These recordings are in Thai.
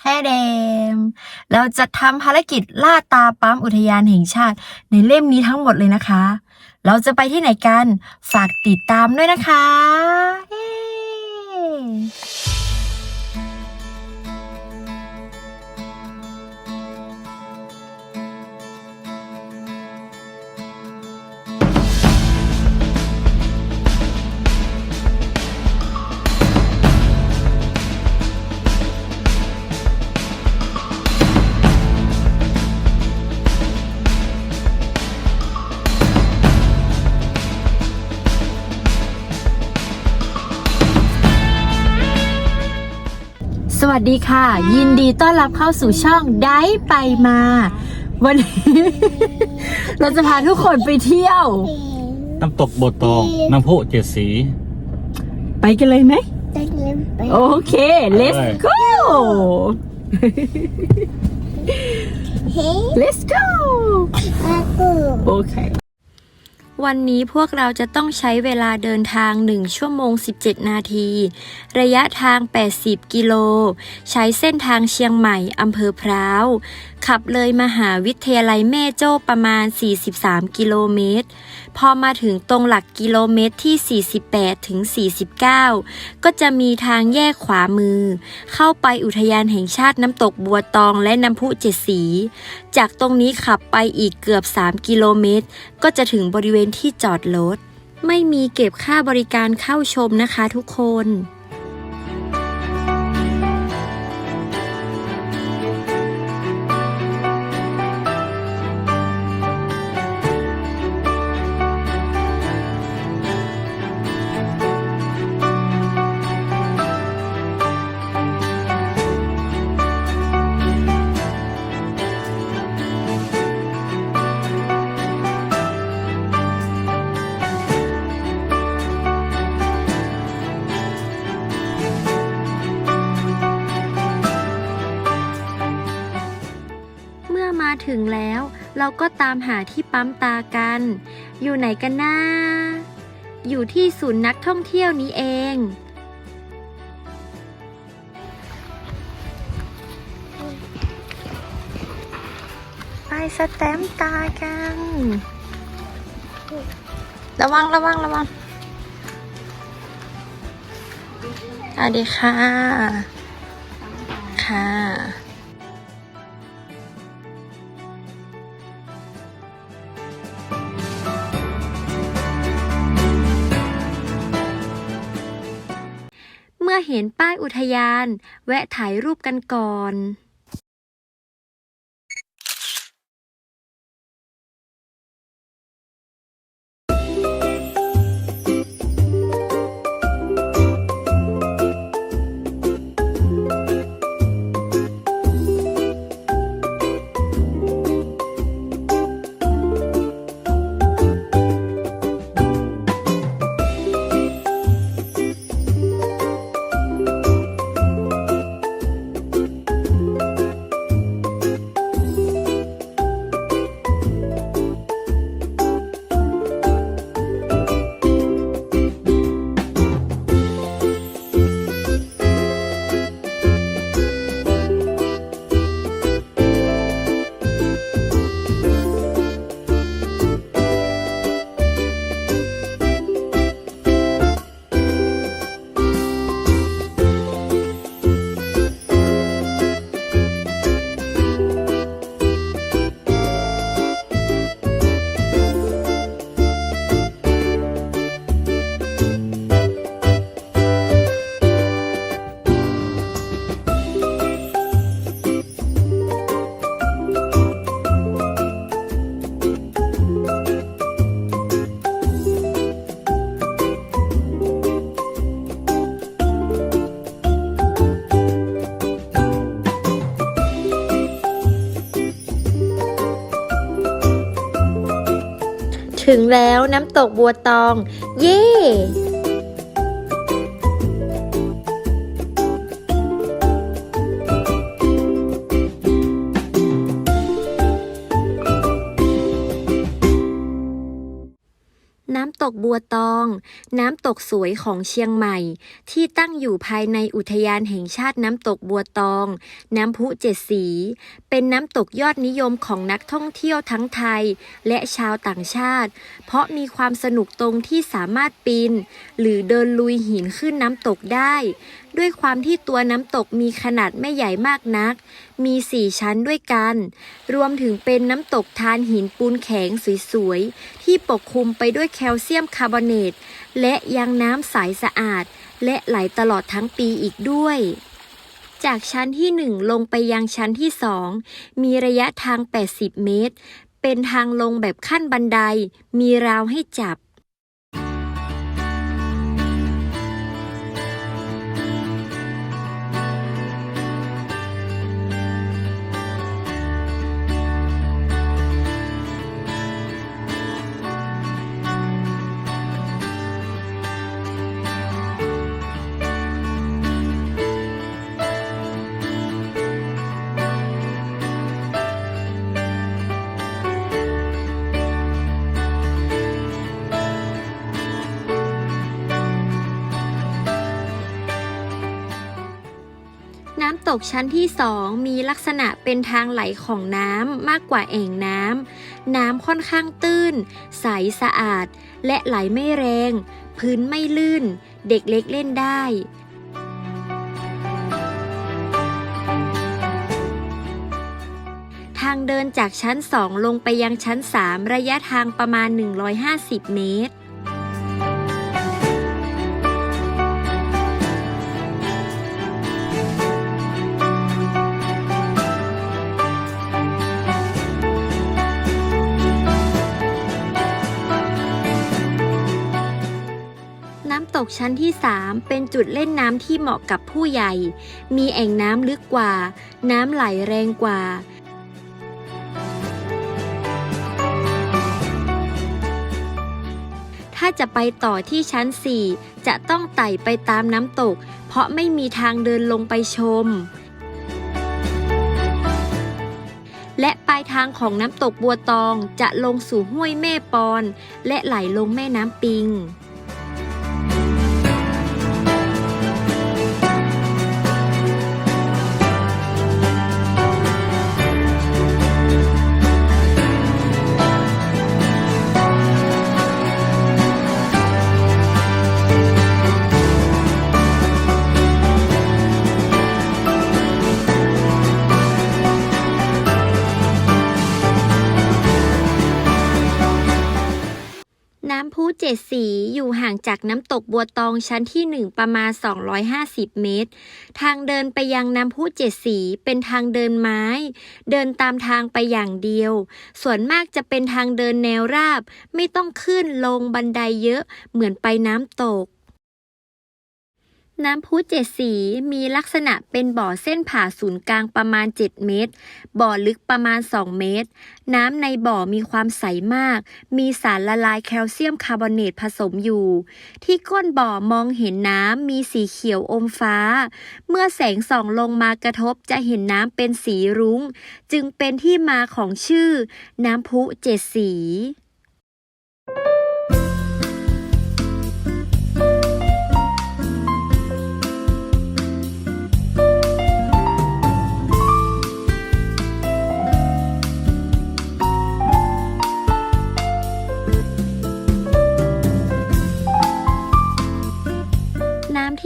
แท้เดม เราจะทำภารกิจล่าตาปั๊มอุทยานแห่งชาติ ในเล่มนี้ทั้งหมดเลยนะคะ เราจะไปที่ไหนกัน ฝากติดตามด้วยนะคะ สวัสดีค่ะ ยินดีต้อนรับเข้าสู่ช่องได้ไปมา วันนี้ เราจะพาทุกคนไปเที่ยว น้ำตกโบวตอง น้ำพุเจ็ดสี ไปกันเลยไหมตั้งเล่มไปโอเค let's ไป go เฮ้ย let's go อากูโอเค วันนี้พวกเราจะต้องใช้เวลาเดินทาง 1 ชั่วโมง 17 นาที ระยะทาง 80 กิโล ใช้เส้นทางเชียงใหม่ อำเภอพร้าว ขับเลยมหาวิทยาลัยแม่โจ้ประมาณ 43 กิโลเมตรพอมาถึงตรงหลักกิโลเมตรที่ 48 ถึง 49 ก็จะมีทางแยกขวามือ เข้าไปอุทยานแห่งชาติน้ำตกบัวตองและน้ำพุเจ็ดสี จากตรงนี้ขับไปอีกเกือบ 3 กิโลเมตร ก็จะถึงบริเวณที่จอดรถ ไม่มีเก็บค่าบริการเข้าชมนะคะทุกคน เราก็ตามหาที่ปั๊มตากัน อยู่ไหนกันนะอยู่ที่ศูนย์นักท่องเที่ยวนี้เอง ไปสแตมป์ตากัน ระวังระวังระวังสวัสดีค่ะ ค่ะ เห็นป้ายอุทยาน แวะถ่ายรูปกันก่อน ถึงแล้วน้ำตกบัวตอง เย้ำตกบัวตอง น้ำตกสวยของเชียงใหม่ ที่ตั้งอยู่ภายในอุทยานแห่งชาติน้ำตกบัวตอง น้ำพุเจ็ดสี เป็นน้ำตกยอดนิยมของนักท่องเที่ยวทั้งไทย และชาวต่างชาติ เพราะมีความสนุกตรงที่สามารถปีน หรือเดินลุยหินขึ้นน้ำตกได้ด้วยความที่ตัวน้ำตกมีขนาดไม่ใหญ่มากนัก มีสี่ชั้นด้วยกัน รวมถึงเป็นน้ำตกทานหินปูนแข็งสวยๆ ที่ปกคลุมไปด้วยแคลเซียมคาร์บอเนต และยังน้ำใสสะอาด และไหลตลอดทั้งปีอีกด้วยจากชั้นที่ 1 ลงไปยังชั้นที่ 2 มีระยะทาง 80 เมตร เป็นทางลงแบบขั้นบันได มีราวให้จับ น้ำตกชั้นที่สองมีลักษณะเป็นทางไหลของน้ำมากกว่าแอ่งน้ำ น้ำค่อนข้างตื้น ใสสะอาด และไหลไม่แรง พื้นไม่ลื่น เด็กเล็กเล่นได้ทางเดินจากชั้น 2 ลงไปยังชั้น 3 ระยะทางประมาณ 150 เมตร กชั้นที่ 3 เป็นจุดเล่นน้ำที่เหมาะกับผู้ใหญ่ มีแอ่งน้ำลึกกว่า น้ำไหลแรงกว่า ถ้าจะไปต่อที่ชั้น 4 จะต้องไต่ไปตามน้ำตก เพราะไม่มีทางเดินลงไปชมและปลายทางของน้ำตกบัวตองจะลงสู่ห้วยแม่ปอน และไหลลงแม่น้ำปิง จ็ดสีอยู่ห่างจากน้ำตกบัวตองชั้นที่หนึ่งประมาณ 250 เมตร ทางเดินไปยังน้ำพุเจ็ดสีเป็นทางเดินไม้ เดินตามทางไปอย่างเดียว ส่วนมากจะเป็นทางเดินแนวราบ ไม่ต้องขึ้นลงบันไดเยอะเหมือนไปน้ำตก น้ำพุเจ็ดสีมีลักษณะเป็นบ่อเส้นผ่าศูนย์กลางประมาณ 7 เมตร บ่อลึกประมาณ 2 เมตร น้ำในบ่อมีความใสมาก มีสารละลายแคลเซียมคาร์บอเนตผสมอยู่ ที่ก้นบ่อมองเห็นน้ำมีสีเขียวอมฟ้า เมื่อแสงส่องลงมากระทบจะเห็นน้ำเป็นสีรุ้ง จึงเป็นที่มาของชื่อ น้ำพุเจ็ดสี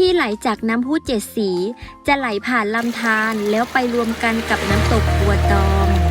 ที่ไหลจากน้ำพุเจ็ดสี จะไหลผ่านลำธารแล้วไปรวมกันกับน้ำตกบัวตอง